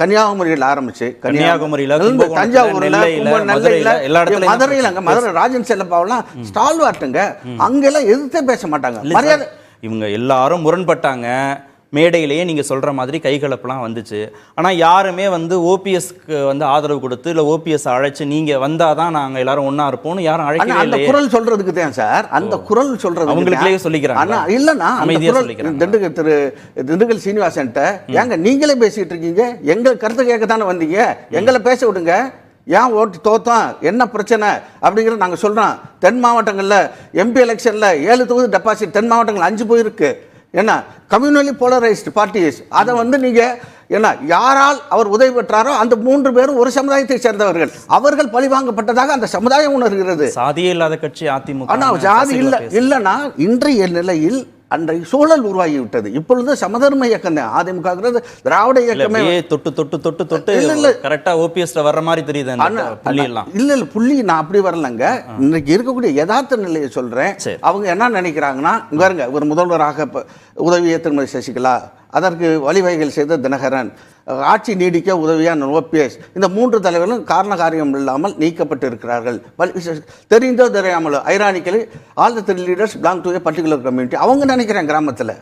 கன்னியாகுமரியில் ஆரம்பிச்சு கன்னியாகுமரியில, தஞ்சாவூர்ல நெல்லையில, எல்லா இடத்துலயும் தான் மதுரையில அங்க மதுரை ராஜன் செல்லப்பாவெல்லாம் ஸ்டால்வார்ட்டுங்க. அங்கெல்லாம் எதிர்த்தே பேச மாட்டாங்க. மரியாதை இவங்க எல்லாரும் முரண்பட்டாங்க. மேடையிலேயே நீங்க சொல்ற மாதிரி கைகலப்பெல்லாம் வந்துச்சு. ஆனா யாருமே வந்து ஓபிஎஸ்க்கு வந்து ஆதரவு கொடுத்து இல்ல ஓபிஎஸ் அழைச்சு நீங்க வந்தாதான் நாங்க எல்லாரும் ஒண்ணா இருப்போம்னு யாரும் ஆனா அழைக்கவே அந்த குரல் சொல்றதுக்கு தான் சார். அந்த குரல் சொல்றது அவங்களுக்குள்ளேயே சொல்லிக்கிறாங்க. ஆனா இல்லன்னா அந்த அமைதியா குரல் சொல்லிக்கிறாங்க. திண்டுக்கல் திரு திண்டுக்கல் சீனிவாசன்ட்ட ஏங்க நீங்களே பேசிட்டு இருக்கீங்க? எங்க கருத்து கேட்க தானே வந்தீங்க? எங்களை பேச விடுங்க. ஏன் ஓட்டு தோத்தோம் என்ன பிரச்சனை? அப்படிங்கிறத நாங்க சொல்றோம். தென் மாவட்டங்கள்ல எம்பி எலெக்ஷன்ல ஏழு தொகுதி டெபாசிட் தென் மாவட்டங்கள் அஞ்சு போயிருக்கு. என்ன? Communally polarised parties. அதை வந்து நீங்க என்ன யாரால் அவர் உதவி பெற்றாரோ அந்த மூன்று பேரும் ஒரு சமுதாயத்தை சேர்ந்தவர்கள். அவர்கள் பழிவாங்கப்பட்டதாக அந்த சமுதாயம் உணர்கிறது. சாதியே இல்லாத கட்சி அதிமுக ஆனா ஜாதி இல்ல இல்லைன்னா இன்றைய நிலையில் அன்றைய சூழல் உருவாகி விட்டது. இப்பொழுது சமதர்ம இயக்கம் தான் அதிமுகங்கிறது திராவிட இயக்கமே தொட்டு தொட்டு தொட்டு தொட்டு இல்ல, இல்ல. கரெக்டா ஓபிஎஸ்ல வர்ற மாதிரி தெரியுது அந்த இல்ல இல்ல புள்ளி நான் அப்படி வரலங்க. இன்னைக்கு இருக்கக்கூடிய யதார்த்த நிலையை சொல்றேன். அவங்க என்ன நினைக்கிறாங்கன்னா இங்க பாருங்க ஒரு முதல்வராக உதவிய திருமதி சசிகலா அதற்கு வழிவகைகள் செய்த தினகரன் ஆட்சி நீடிக்க உதவியான ஓபிஎஸ். இந்த மூன்று தலைவர்களும் காரண காரியம் இல்லாமல் நீக்கப்பட்டு இருக்கிறார்கள் தெரிந்தோ தெரியாமலோ ironically all the three leaders belong to a particular community அவங்க நினைக்கிறேன் கிராமத்தில்.